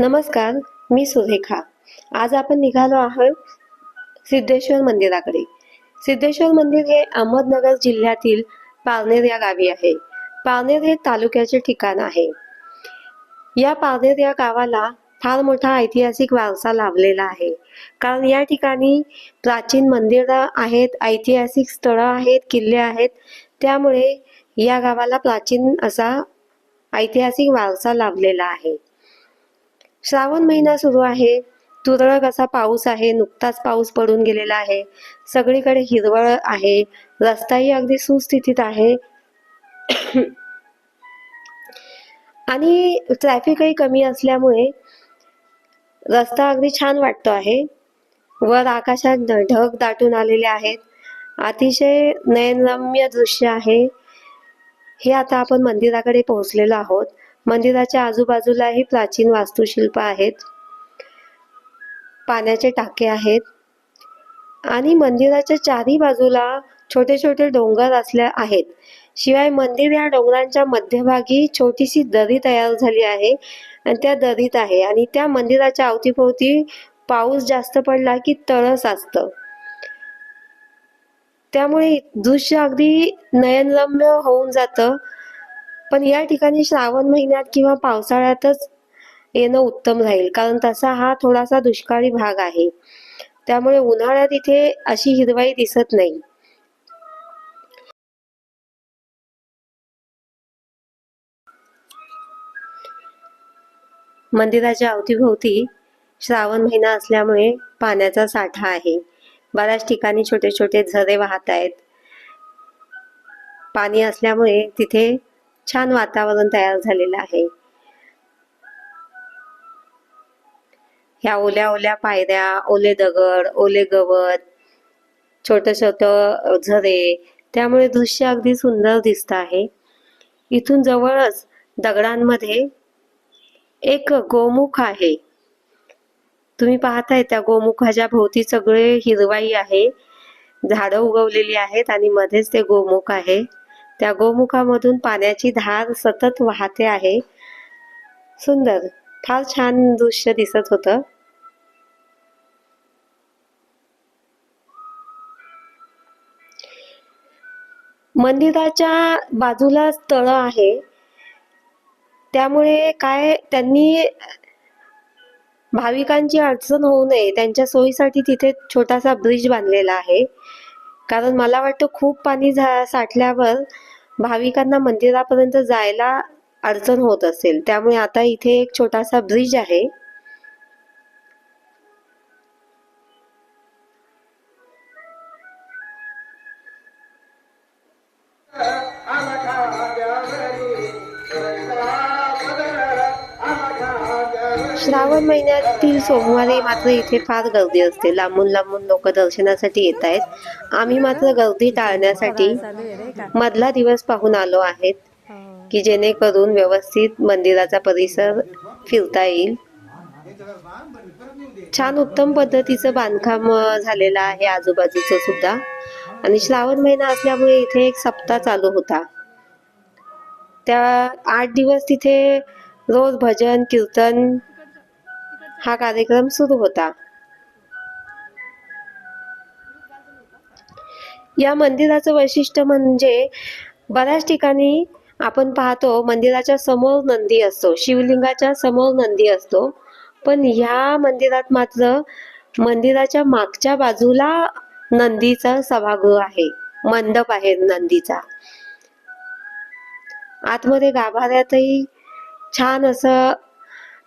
नमस्कार मी सुरेखा. आज आपण निघालो आहोत सिद्धेश्वर मंदिराकडे. सिद्धेश्वर मंदिर हे अहमदनगर जिल्ह्यातील पारनेर या गावी आहे. पारनेर हे तालुक्याचे ठिकाण आहे. या पारनेर या गावाला फार मोठा ऐतिहासिक वारसा लाभलेला आहे. कारण या ठिकाणी प्राचीन मंदिरं आहेत ऐतिहासिक स्थळं आहेत किल्ले आहेत. त्यामुळे या गावाला प्राचीन असा ऐतिहासिक वारसा लाभलेला आहे. श्रावण महिना सुरू आहे. तुरळक असा पाऊस आहे. नुकताच पाऊस पडून गेलेला आहे. सगळीकडे हिरवळ आहे. रस्ताही अगदी सुस्थितीत आहे. आणि ट्रॅफिकही कमी असल्यामुळे रस्ता अगदी छान वाटतो आहे. वर आकाशात ढग दाटून आलेले आहेत. अतिशय नयनरम्य दृश्य आहे. हे आता आपण मंदिराकडे पोहोचलेलो आहोत. मंदिराच्या आजूबाजूलाही प्राचीन वास्तुशिल्प आहेत. पाण्याचे टाके आहेत. आणि मंदिराच्या चारी बाजूला छोटे छोटे डोंगर असल्या आहेत. शिवाय मंदिर या डोंगरांच्या मध्यभागी छोटीशी दरी तयार झाली आहे. आणि त्या दरीत आहे. आणि त्या मंदिराच्या अवतीभोवती पाऊस जास्त पडला की तळ साचतं त्यामुळे दृश्य अगदी नयनरम्य होऊन जातं. पण या ठिकाणी श्रावण महिन्यात किंवा पावसाळ्यातच येणं उत्तम राहील कारण तसा हा थोडासा दुष्काळी भाग आहे. त्यामुळे उन्हाळ्यात इथे अशी हिरवाई दिसत नाही. मंदिराच्या अवतीभोवती श्रावण महिना असल्यामुळे पाण्याचा साठा आहे. बऱ्याच ठिकाणी छोटे छोटे झरे वाहत आहेत. पाणी असल्यामुळे तिथे छान वातावरण तयार झालेलं आहे. ह्या ओल्या ओल्या पायऱ्या ओले दगड ओले गवत छोट छोट झरे त्यामुळे दृश्य अगदी सुंदर दिसत आहे. इथून जवळच दगडांमध्ये एक गोमुख आहे. तुम्ही पाहताय त्या गोमुखाच्या भोवती सगळे हिरवाई आहे. झाडं उगवलेली आहेत आणि मध्येच ते गोमुख आहे. त्या गोमुखामधून पाण्याची धार सतत वाहते आहे. सुंदर. फार छान दृश्य दिसत होतं. मंदिराच्या बाजूला तळ आहे. त्यामुळे काय त्यांनी भाविकांची अडचण होऊ नये. त्यांच्या सोयीसाठी तिथे छोटासा ब्रिज बांधलेला आहे. कारण मला वाटतं खूप पाणी झा साठल्यावर भाविकांना मंदिरापर्यंत जायला अडचण होत असेल त्यामुळे आता इथे एक छोटासा ब्रिज आहे. श्रावण महिन्यातील सोमवारी मात्र इथे फार गर्दी असते. लांबून लांबून लोक दर्शनासाठी येत आहेत. आम्ही मात्र गर्दी टाळण्यासाठी मधला दिवस पाहून आलो आहेत की जेणेकरून व्यवस्थित मंदिराचा परिसर फिरता येईल. छान उत्तम पद्धतीचं बांधकाम झालेलं आहे आजूबाजूचं सुद्धा. आणि श्रावण महिना असल्यामुळे इथे एक सप्ताह चालू होता. त्या आठ दिवस तिथे रोज भजन कीर्तन हा कार्यक्रम सुरू होता. या मंदिराचं वैशिष्ट्य म्हणजे बऱ्याच ठिकाणी आपण पाहतो मंदिराच्या समोर नंदी असतो शिवलिंगाच्या समोर नंदी असतो. पण ह्या मंदिरात मात्र मंदिराच्या मागच्या बाजूला नंदीचा सभागृह आहे मंडप आहे नंदीचा. आतमध्ये गाभाऱ्यातही छान असं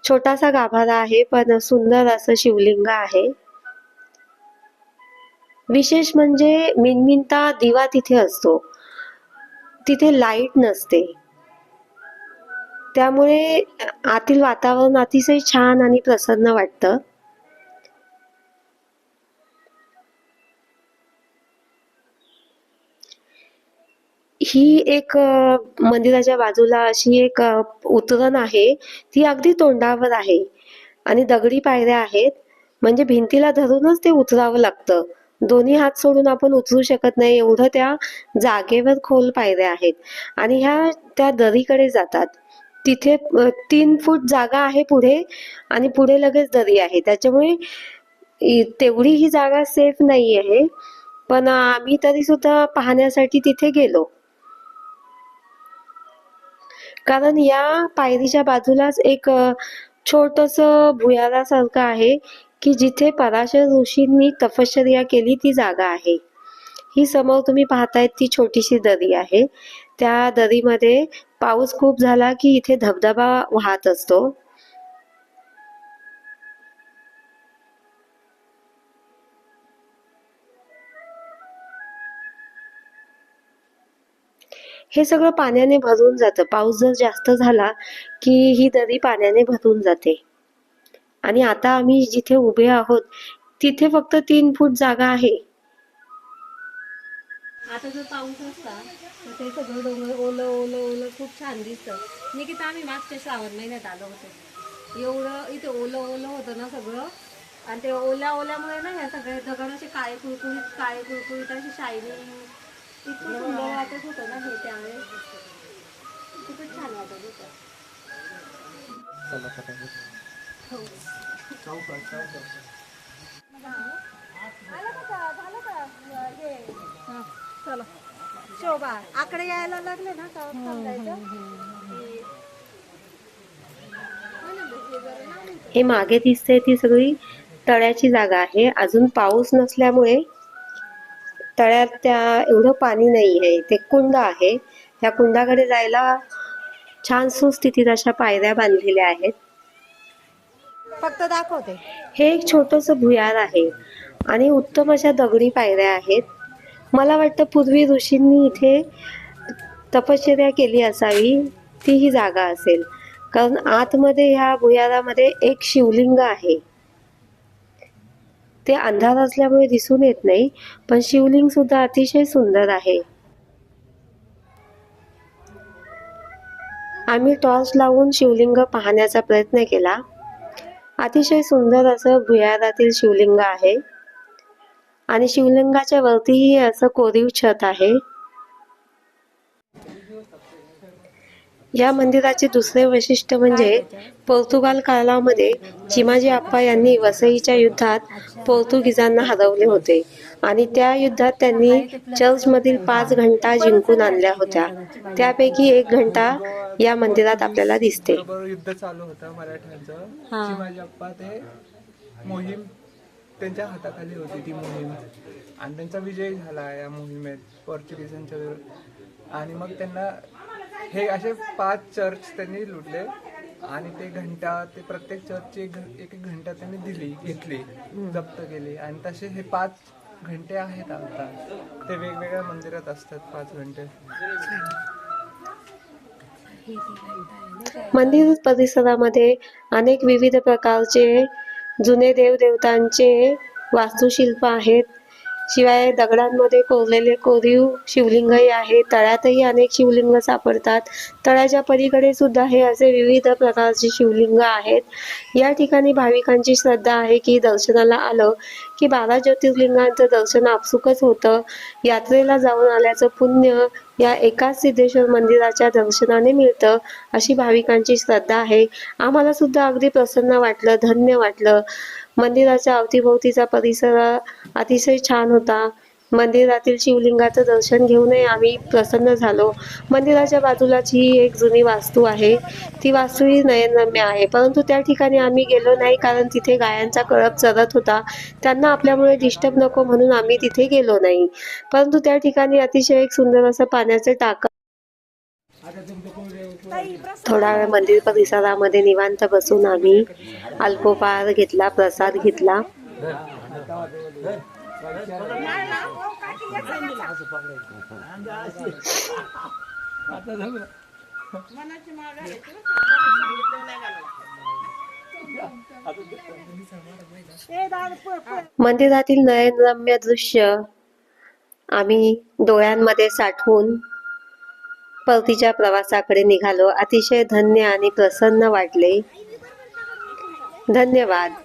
छोटासा गाभारा आहे पण सुंदर असं शिवलिंग आहे. विशेष म्हणजे मिनमिनता दिवा तिथे असतो. तिथे लाइट नसते. त्यामुळे आतील वातावरण अतिशय छान आणि प्रसन्न वाटतं. ही एक मंदिराच्या बाजूला अशी एक उतरण आहे. ती अगदी तोंडावर आहे आणि दगडी पायऱ्या आहेत. म्हणजे भिंतीला धरूनच ते उतरावं लागतं. दोन्ही हात सोडून आपण उतरू शकत नाही. एवढं त्या जागेवर खोल पायऱ्या आहेत. आणि ह्या त्या दरीकडे जातात. तिथे तीन फूट जागा आहे पुढे आणि पुढे लगेच दरी आहे. त्याच्यामुळे तेवढी ही जागा सेफ नाही आहे पण आम्ही तरी सुद्धा पाहण्यासाठी तिथे गेलो. कारण या पायरीच्या बाजूलाच एक छोटस भुयारासारखं आहे की जिथे पराशर ऋषींनी तपश्चर्या केली ती जागा आहे. ही समोर तुम्ही पाहतायत ती छोटीशी दरी आहे. त्या दरीमध्ये पाऊस खूप झाला की इथे धबधबा वाहत असतो. हे सगळं पाण्याने भरून जातं. पाऊस जर जास्त झाला की ही दरी पाण्याने भरून जाते. आणि आता आम्ही जिथे उभे आहोत तिथे फक्त तीन फूट जागा आहे. आता जर पाऊस असला तर ते सगळं डोंगर ओलं ओलं ओलं खूप छान दिसतं. निकिता आम्ही मागच्या श्रावण महिन्यात आलो होतो. एवढं इथे ओलं ओलं होतं ना सगळं. आणि ते ओल्या ओल्यामुळे ना ह्या सगळे दगड असे काळे कुळकुळीत काळे कुळकुळीत असे शायनिंग इतकं सुंदर वाटत होतं ना हे त्यावेळेस. खूपच छान वाटत होतं. चला शोभा आकडे यायला लागले ना का? समजायचं हे मागे दिसते ती सगळी तळ्याची जागा आहे. अजून पाऊस नसल्यामुळे तळ्यात त्या एवढं पाणी नाही आहे. ते कुंड आहे. त्या कुंडाकडे जायला छान सुस्थितीत अशा पायऱ्या बांधलेल्या आहेत. फक्त दाखवते. हे एक छोटंसं भुयार आहे आणि उत्तम अशा दगडी पायऱ्या आहेत. मला वाटतं पूर्वी ऋषींनी इथे तपश्चर्या केली असावी ती ही जागा असेल. कारण आतमध्ये ह्या भुयारामध्ये एक शिवलिंग आहे. ते अंधार असल्यामुळे दिसून येत नाही पण शिवलिंग सुद्धा अतिशय सुंदर आहे. आम्ही टॉर्च लावून शिवलिंग पाहण्याचा प्रयत्न केला. अतिशय सुंदर असं भुयारातील शिवलिंग आहे. आणि शिवलिंगाच्या वरतीही असं कोरीव छत आहे. या मंदिराचे दुसरे वैशिष्ट्य म्हणजे पोर्तुगाल काळामध्ये चिमाजी आप्पा यांनी वसईच्या युद्धात पोर्तुगीजांना हरवले होते. आणि त्या युद्धात त्यांनी चर्चमधील पाच घंटा जिंकून आणल्या होत्या. त्यापैकी एक घंटा या मंदिरात आपल्याला दिसते. बरोबर युद्ध चालू होतं मराठ्यांचं. अप्पा ते मोहीम त्यांच्या हाताखाली होती ती मोहीम. आणि त्यांचा विजय झाला या मोहिमेत पोर्चुगीजांच्या आणि मग त्यांना हे असे पाच चर्च त्यांनी लुटले आणि ते घंटा ते प्रत्येक चर्चची एक एक एक घंटा त्यांनी दिली घेतली जप्त केली. आणि तसे हे पाच घंटे आहेत आता. ते वेगवेगळ्या मंदिरात असतात पाच घंटे. मंदिर परिसरामध्ये अनेक विविध प्रकारचे जुने देवदेवतांचे वास्तुशिल्प आहेत. शिवाय दगडांमध्ये कोरलेले कोरीव शिवलिंगही आहे. तळ्यातही अनेक शिवलिंग सापडतात. तळ्याच्या पलीकडे सुद्धा हे असे विविध प्रकारचे शिवलिंग आहेत. या ठिकाणी भाविकांची श्रद्धा आहे की दर्शनाला आलं की बारा ज्योतिर्लिंगांचं दर्शन आपसुकच होतं. यात्रेला जाऊन आल्याचं पुण्य या एकाच सिद्धेश्वर मंदिराच्या दर्शनाने मिळतं अशी भाविकांची श्रद्धा आहे. आम्हाला सुद्धा अगदी प्रसन्न वाटलं धन्य वाटलं. मंदिराच्या अवतीभोवतीचा परिसर अतिशय छान होता. मंदिरातील शिवलिंगाचं दर्शन घेऊनही आम्ही प्रसन्न झालो. मंदिराच्या बाजूलाच ही एक जुनी वास्तू आहे. ती वास्तू ही नयनरम्य आहे. परंतु त्या ठिकाणी आम्ही गेलो नाही कारण तिथे गायांचा कळप चरत होता. त्यांना आपल्यामुळे डिस्टर्ब नको म्हणून आम्ही तिथे गेलो नाही. परंतु त्या ठिकाणी अतिशय एक सुंदर असं पाण्याचं टाक थोडा वेळ मंदिर परिसरामध्ये निवांत बसून आम्ही अल्पोपहार घेतला प्रसाद घेतला. मंदिरातील नयनरम्य दृश्य आम्ही डोळ्यांमध्ये साठवून परतीच्या प्रवासाकडे निघालो. अतिशय धन्य आणि प्रसन्न वाटले. धन्यवाद.